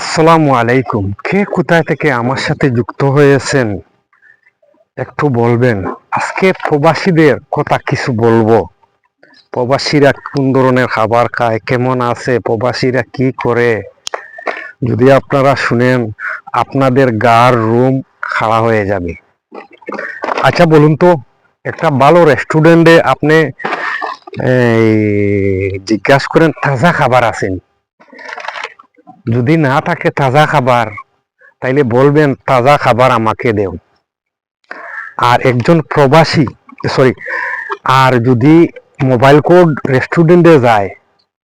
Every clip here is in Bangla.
আসসালামু আলাইকুম। কে কোথায় থেকে আমার সাথে যুক্ত হয়েছেন? একটু বলবেন, আজকে প্রবাসীদের কথা কিছু বলব। প্রবাসীরা কোন ধরনের খাবার খায়, কেমন আছে, প্রবাসীরা কি করে? যদি আপনারা শুনেন, আপনাদের গার রুম খাড়া হয়ে যাবে। আচ্ছা বলুন তো, একটা ভালো রেস্টুরেন্টে আপনি জিজ্ঞাসা করেন, তাজা খাবার আছেন। যদি না থাকে তাজা খাবার, তাইলে বলবেন তাজা খাবার আমাকে দেও। আর একজন প্রবাসী সরি আর যদি মোবাইল কোড রেস্টুরেন্টে যায়,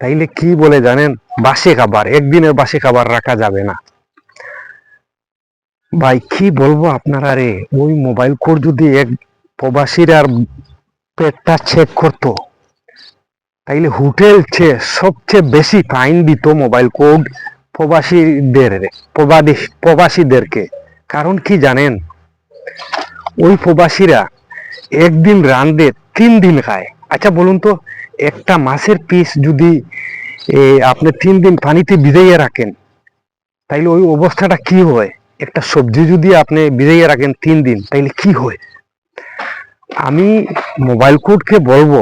তাইলে কি বলে জানেন? বাসি খাবার, একদিনের বাসি খাবার রাখা যাবে না। ভাই, কি বলব আপনারা রে? ওই মোবাইল কোড যদি এক প্রবাসীর আর পেটটা চেক করতো, তাইলে হোটেল চেয়ে সবচেয়ে বেশি ফাইন দিত মোবাইল কোড প্রবাসীদের, প্রবাদী, প্রবাসীদেরকে। কারণ কি জানেন? ওই প্রবাসীরা একদিন রান্ধে তিন দিন খায়। আচ্ছা বলুন তো, একটা মাছের পিস যদি আপনি তিন দিন পানিতে ভিজাইয়ে রাখেন, তাইলে ওই অবস্থাটা কি হয়? একটা সবজি যদি আপনি ভিজাইয়ে রাখেন তিন দিন, তাইলে কি হয়? আমি মোবাইল কোডকে বলব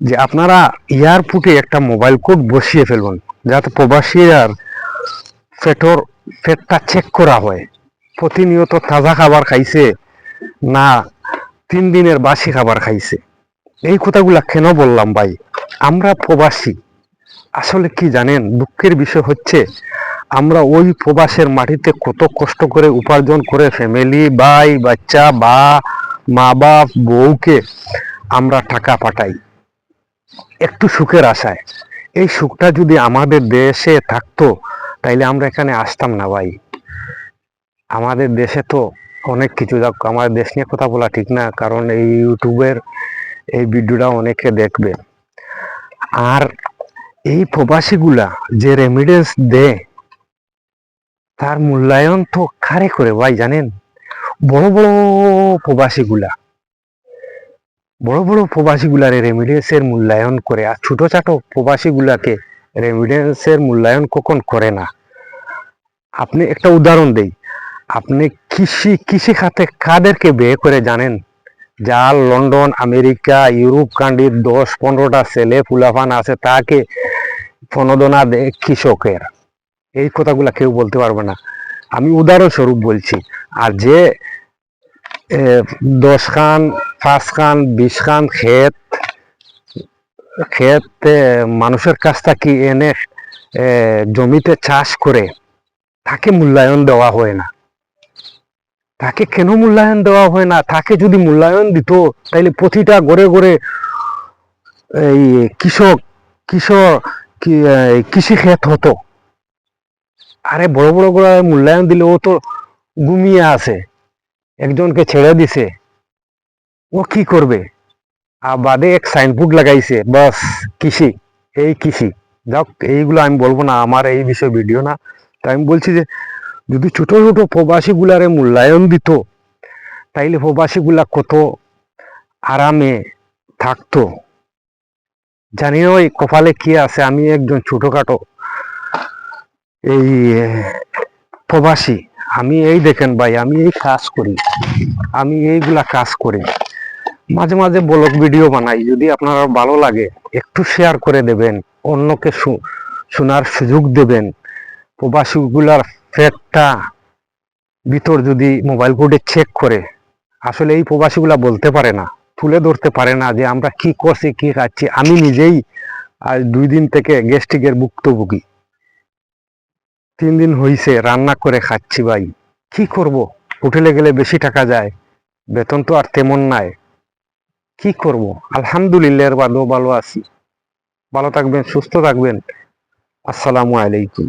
যে আপনারা এয়ারপোর্টে একটা মোবাইল কোড বসিয়ে ফেলুন, যাতে প্রবাসীর পেটর পেটটা চেক করা হয়। প্রতিনিয়ত তাজা খাবার খাইছে না তিন দিনের বাসি খাবার খাইছে। এই কথাগুলা কেন বললাম ভাই? আমরা প্রবাসী। আসলে কি জানেন, দুঃখের বিষয় হচ্ছে আমরা ওই প্রবাসের মাটিতে কত কষ্ট করে উপার্জন করে ফ্যামিলি ভাই, বাচ্চা, বা মা বাপ বউকে আমরা টাকা পাঠাই। একটু সুখের আশায়। এই সুখটা যদি আমাদের দেশে থাকতো, তাইলে আমরা এখানে আসতাম না ভাই। আমাদের দেশে তো অনেক কিছু। যাক, আমাদের দেশ নিয়ে কথা বলা ঠিক না, কারণ এই ইউটিউবের এই ভিডিওটা অনেকে দেখবে। আর এই প্রবাসীগুলা যে রেমিডেন্স দেয়, তার মূল্যায়ন তো কারে করে ভাই জানেন? বড় বড় প্রবাসীগুলা। বড় বড় প্রবাসীগুলারে রেমিডেন্সের মূল্যায়ন করে আর ছোট চাটো প্রবাসীগুলাকে রেমিডেন্সের মূল্যায়ন কখন করে না? আপনি একটা উদাহরণ দেই। আপনি কৃষি কৃষি খাতে কাদেরকে বিয়ে করে জানেন? যা লন্ডন, আমেরিকা, ইউরোপ কান্ডির দশ, পনেরোটা ছেলে ফুলাফান আছে, তাকে প্রণোদনা দেয় কৃষকের। এই কথাগুলা কেউ বলতে পারবে না। আমি উদাহরণস্বরূপ বলছি, আর যে দশ খান পাঁচ খান বিশ খান মানুষের কাছ থেকে এনে জমিতে চাষ করে তাকে মূল্যায়ন দেওয়া হয় না। তাকে কেন মূল্যায়ন দেওয়া হয় না? তাকে যদি মূল্যায়ন দিত, তাইলে প্রতিটা গড়ে গড়ে এই কৃষক কৃষক কৃষি ক্ষেত হতো। আরে বড় বড় করে মূল্যায়ন দিলে ও তো ঘুমিয়ে আছে। একজনকে ছেড়ে দিছে। ও কি করবে? আর বাদে এক সাইনবোর্ড লাগাইছে, বাস কৃষি, এই কৃষি। যাক, এইগুলো আমি বলব না, আমার এই বিষয়ে ভিডিও না। তাই আমি বলছি যে, যদি ছোট ছোট প্রবাসীগুলারে মূল্যায়ন দিত, তাইলে প্রবাসীগুলা কত আরামে থাকতো? জানি না ওই কপালে কি আছে, আমি একজন ছোটখাটো এই প্রবাসী। আমি এই দেখেন ভাই, আমি এই কাজ করি। আমি এইগুলা কাজ করি। মাঝে মাঝে ব্লগ ভিডিও বানাই। যদি আপনার ভালো লাগে, একটু শেয়ার করে দেবেন, অন্যকে শোনার সুযোগ দেবেন। প্রবাসীগুলার ফ্যাটটা ভিতর যদি মোবাইল কোডে চেক করে, আসলে এই প্রবাসীগুলা বলতে পারে না, তুলে ধরতে পারে না যে আমরা কি করছি, কি খাচ্ছি। আমি নিজেই আজ দুই দিন থেকে গ্যাস্ট্রিকের ভুক্তভোগী। তিন দিন হইছে রান্না করে খাচ্ছি ভাই। কি করব? হোটেলে গেলে বেশি টাকা যায়, বেতন তো আর তেমন নাই। কি করব? আলহামদুলিল্লাহ ভালো ভালো আছি। ভালো থাকবেন সুস্থ থাকবেন। আসসালামু আলাইকুম।